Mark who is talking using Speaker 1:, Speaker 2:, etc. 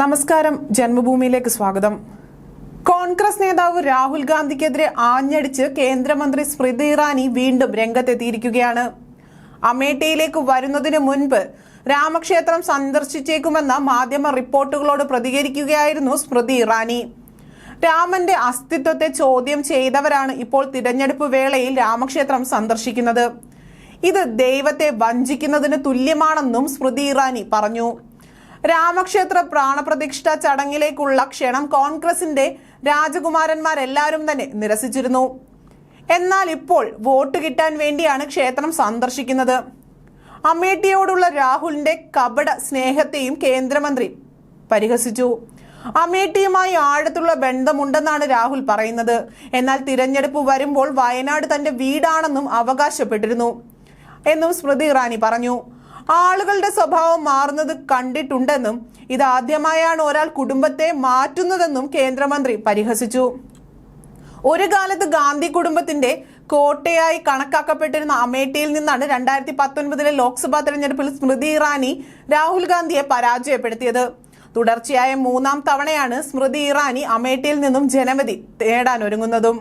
Speaker 1: നമസ്കാരം ജന്മഭൂമിയിലേക്ക് സ്വാഗതം കോൺഗ്രസ് നേതാവ് രാഹുൽ ഗാന്ധിക്കെതിരെ ആഞ്ഞടിച്ച് കേന്ദ്രമന്ത്രി സ്മൃതി ഇറാനി വീണ്ടും രംഗത്തെത്തിയിരിക്കുകയാണ് അമേഠിയിലേക്ക് വരുന്നതിന് മുൻപ് രാമക്ഷേത്രം സന്ദർശിച്ചേക്കുമെന്ന മാധ്യമ റിപ്പോർട്ടുകളോട് പ്രതികരിക്കുകയായിരുന്നു സ്മൃതി ഇറാനി രാമന്റെ അസ്തിത്വത്തെ ചോദ്യം ചെയ്തവരാണ് ഇപ്പോൾ തിരഞ്ഞെടുപ്പ് വേളയിൽ രാമക്ഷേത്രം സന്ദർശിക്കുന്നത് ഇത് ദൈവത്തെ വഞ്ചിക്കുന്നതിന് തുല്യമാണെന്നും സ്മൃതി ഇറാനി പറഞ്ഞു രാമക്ഷേത്ര പ്രാണപ്രതിഷ്ഠ ചടങ്ങിലേക്കുള്ള ക്ഷണം കോൺഗ്രസിന്റെ രാജകുമാരന്മാരെല്ലാവരും തന്നെ നിരസിച്ചിരുന്നു എന്നാൽ ഇപ്പോൾ വോട്ട് കിട്ടാൻ വേണ്ടിയാണ് ക്ഷേത്രം സന്ദർശിക്കുന്നത് അമേഠിയോടുള്ള രാഹുലിന്റെ കപട സ്നേഹത്തെയും കേന്ദ്രമന്ത്രി പരിഹസിച്ചു അമേഠിയുമായി ആഴത്തുള്ള ബന്ധമുണ്ടെന്നാണ് രാഹുൽ പറയുന്നത് എന്നാൽ തിരഞ്ഞെടുപ്പ് വരുമ്പോൾ വയനാട് തന്റെ വീടാണെന്നും അവകാശപ്പെട്ടിരുന്നു എന്നും സ്മൃതി ഇറാനി പറഞ്ഞു ആളുകളുടെ സ്വഭാവം മാറുന്നത് കണ്ടിട്ടുണ്ടെന്നും ഇതാദ്യമായാണ് ഒരാൾ കുടുംബത്തെ മാറ്റുന്നതെന്നും കേന്ദ്രമന്ത്രി പരിഹസിച്ചു ഒരു കാലത്ത് ഗാന്ധി കുടുംബത്തിന്റെ കോട്ടയായി കണക്കാക്കപ്പെട്ടിരുന്ന അമേഠിയിൽ നിന്നാണ് രണ്ടായിരത്തി പത്തൊൻപതിലെ ലോക്സഭാ തെരഞ്ഞെടുപ്പിൽ സ്മൃതി ഇറാനി രാഹുൽ ഗാന്ധിയെ പരാജയപ്പെടുത്തിയത് തുടർച്ചയായ മൂന്നാം തവണയാണ് സ്മൃതി ഇറാനി അമേഠിയിൽ നിന്നും ജനവിധി തേടാനൊരുങ്ങുന്നതും